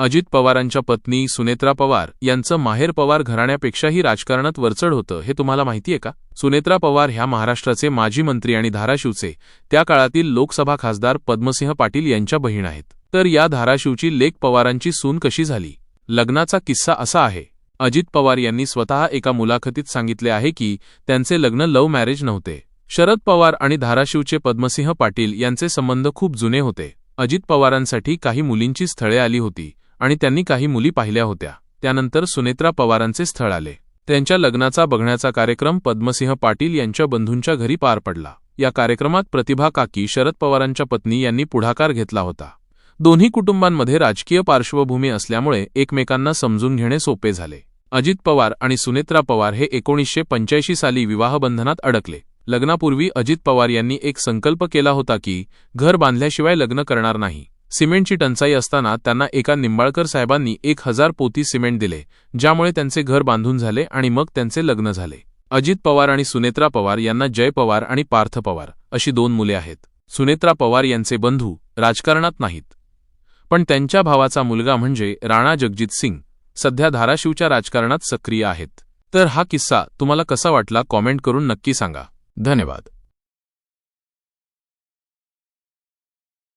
अजित पवारांच्या पत्नी सुनेत्रा पवार यांचं माहेर पवार घराण्यापेक्षाही राजकारणात वरचढ होतं हे तुम्हाला माहितीये का? सुनेत्रा पवार ह्या महाराष्ट्राचे माजी मंत्री आणि धाराशिवचे त्या काळातील लोकसभा खासदार पद्मसिंह पाटील यांच्या बहीण आहेत. तर या धाराशिवची लेक पवारांची सून कशी झाली? लग्नाचा किस्सा असा आहे. अजित पवार यांनी स्वतः एका मुलाखतीत सांगितले आहे की त्यांचे लग्न लव्ह मॅरेज नव्हते. शरद पवार आणि धाराशिवचे पद्मसिंह पाटील यांचे संबंध खूप जुने होते. अजित पवारांसाठी काही मुलींची स्थळे आली होती. आणि त्यांनी काही मुली पाहिल्या होत्या. त्यानंतर सुनेत्रा पवारांचे स्थळ आले. त्यांच्या लग्नाचा बघण्याचा कार्यक्रम पद्मसिंह पाटील यांच्या बंधूंच्या घरी पार पडला. या कार्यक्रमात प्रतिभा काकी शरद पवारांच्या पत्नी यांनी पुढाकार घेतला होता. दोन्ही कुटुंबांमध्ये राजकीय पार्श्वभूमी असल्यामुळे एकमेकांना समजून घेणे सोपे झाले. अजित पवार आणि सुनेत्रा पवार हे एकोणीसशे पंच्याऐंशी साली विवाहबंधनात अडकले. लग्नापूर्वी अजित पवार यांनी एक संकल्प केला होता की घर बांधल्याशिवाय लग्न करणार नाही. सिमेंटची टंचाई असताना त्यांना एका निंबाळकर साहेबांनी एक हजार पोती सिमेंट दिले ज्यामुळे त्यांचे घर बांधून झाले आणि मग त्यांचे लग्न झाले. अजित पवार आणि सुनेत्रा पवार यांना जय पवार आणि पार्थ पवार अशी दोन मुले आहेत. सुनेत्रा पवार यांचे बंधू राजकारणात नाहीत. पण त्यांच्या भावाचा मुलगा म्हणजे राणा जगजित सिंग सध्या धाराशिवच्या राजकारणात सक्रिय आहेत. तर हा किस्सा तुम्हाला कसा वाटला कॉमेंट करून नक्की सांगा. धन्यवाद.